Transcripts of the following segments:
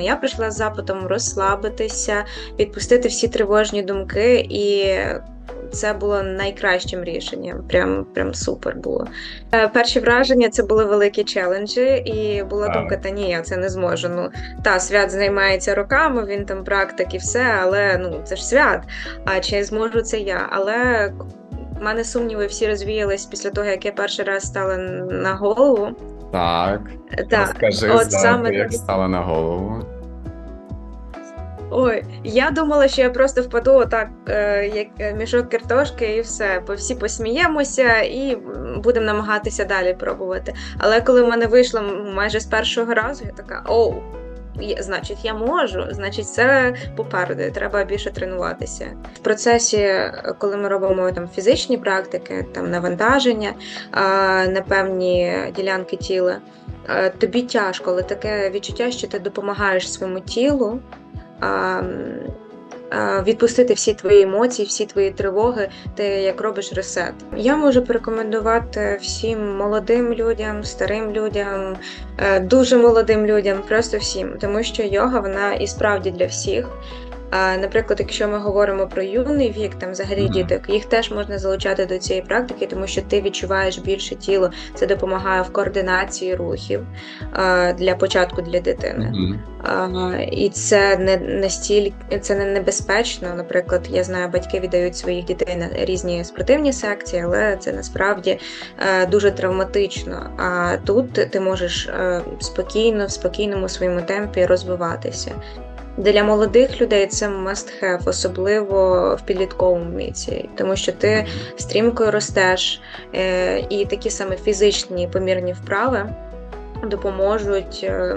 Я прийшла з запитом розслабитися, відпустити всі тривожні думки, і це було найкращим рішенням. Прям прям супер було. Е, Перші враження це були великі челенджі, і була Так. думка: та ні, я це не зможу. Ну та свят займається роками, він там практик і все, але ну це ж свят. А чи зможу це я? Але в мене сумніви всі розвіялись після того, як я перший раз стала на голову. Так, Так, розкажи от саме як стала на голову. Ой, я думала, що я просто впаду отак, е, як е, мішок картошки, і все. Бо всі посміємося і будемо намагатися далі пробувати. Але коли в мене вийшло майже з першого разу, я така: оу, значить, я можу, значить, це попереду, треба більше тренуватися. В процесі, е, коли ми робимо там фізичні практики, там навантаження а, на певні ділянки тіла, е, тобі тяжко, але таке відчуття, що ти допомагаєш своєму тілу відпустити всі твої емоції, всі твої тривоги, ти як робиш ресет. Я можу порекомендувати всім молодим людям, старим людям, е, дуже молодим людям, просто всім, тому що йога вона і справді для всіх. Наприклад, якщо ми говоримо про юний вік, там взагалі Мгм. діток, їх теж можна залучати до цієї практики, тому що ти відчуваєш більше тіло, це допомагає в координації рухів для початку для дитини. А, і це не настільки це не небезпечно. Наприклад, я знаю, батьки віддають своїх дітей на різні спортивні секції, але це насправді е, дуже травматично. А тут ти можеш е, спокійно, в спокійному своєму темпі розвиватися. Для молодих людей це must have, особливо в підлітковому віці, тому що ти стрімко ростеш, е, і такі саме фізичні помірні вправи допоможуть е,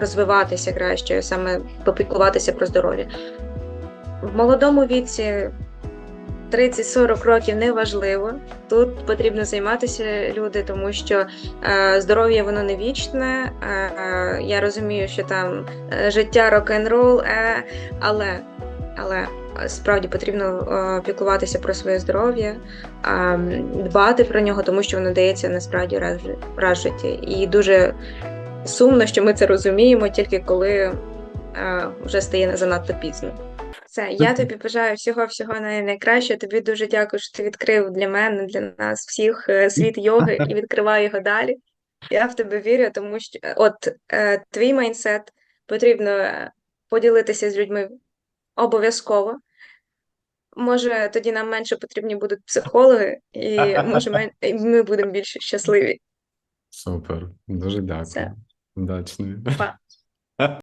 розвиватися краще, саме попіклуватися про здоров'я. В молодому віці 30-40 років не важливо. Тут потрібно займатися люди, тому що е, здоров'я воно не вічне. Е, е, я розумію, що там е, життя рок-н-рол, е, але, але справді потрібно е, піклуватися про своє здоров'я, е, дбати про нього, тому що воно дається насправді раз, раз в житті. І дуже сумно, що ми це розуміємо тільки коли е, вже стає занадто пізно. Все, я тобі бажаю всього всього най- найкращого. Тобі дуже дякую, що ти відкрив для мене, для нас всіх е, світ йоги і відкривай його далі. Я в тебе вірю, тому що е, от е, твій майндсет потрібно поділитися з людьми обов'язково. Може, тоді нам менше потрібні будуть психологи, і може мен... ми будемо більш щасливі. Супер, дуже дякую. Удачної. Па.